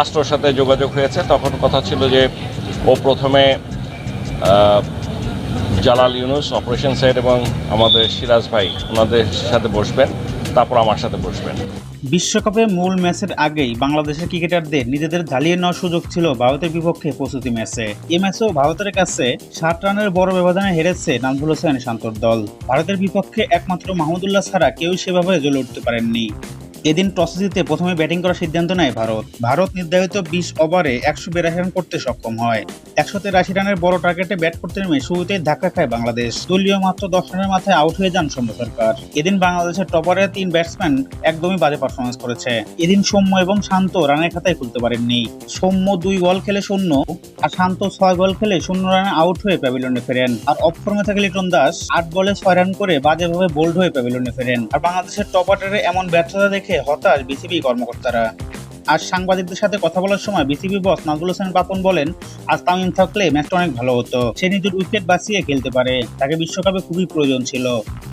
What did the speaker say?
রাষ্ট্রের সাথে যোগাযোগ হয়েছে। তখন কথা ছিল যে ও প্রথমে জালাল ইউনুস, অপারেশন সাইড এবং আমাদের সিরাজ ভাই, ওনাদের সাথে বসবেন, তারপর আমার সাথে বসবেন। বিশ্বকাপে মূল ম্যাচের আগেই বাংলাদেশের ক্রিকেটারদের নিজেদের ঝালিয়ে নেওয়ার সুযোগ ছিল ভারতের বিপক্ষে প্রস্তুতি ম্যাচে। এ ম্যাচেও ভারতের কাছে ষাট রানের বড় ব্যবধানে হেরেছে নাজমুল হোসেন শান্তর দল। ভারতের বিপক্ষে একমাত্র মাহমুদুল্লাহ ছাড়া কেউ সেভাবে জ্বলে উঠতে পারেননি। এদিন টস জিতে প্রথমে ব্যাটিং করার সিদ্ধান্ত নেয় ভারত। ভারত নির্ধারিত বিশ ওভারে একশো বিরাশি রান করতে সক্ষম হয়। একশো তেরাশি রানের বড় টার্গেটে ব্যাট করতে নেমে শুরুতেই ধাক্কা খায় বাংলাদেশ। দলীয় মাত্র দশ রানের মাথায় আউট হয়ে যান সৌম্য সরকার। এদিন বাংলাদেশের টপারের তিন ব্যাটসম্যান একদমই বাজে পারফরমেন্স করেছে। এদিন সৌম্য এবং শান্ত রানের খাতায় খুলতে পারেননি। সৌম্য দুই বল খেলে শূন্য আর শান্ত ছয় বল খেলে শূন্য রানে আউট হয়ে প্যাভিলিয়নে ফেরেন। আর অফ থাকে লিটন দাস আট বলে ছয় রান করে বাজেভাবে বোল্ড হয়ে প্যাভিলিয়নে ফেরেন। আর বাংলাদেশের টপ এমন ব্যর্থতা দেখে হতাশ বিসিবি কর্মকর্তারা। আর সাংবাদিকদের সাথে কথা বলার সময় বিসিবি বস নাজুল হোসেন বাপন বলেন, আজ তামিম থাকলে ম্যাচটা অনেক ভালো হতো। সে নিজের উইকেট বাঁচিয়ে খেলতে পারে। তাকে বিশ্বকাপে খুবই প্রয়োজন ছিল।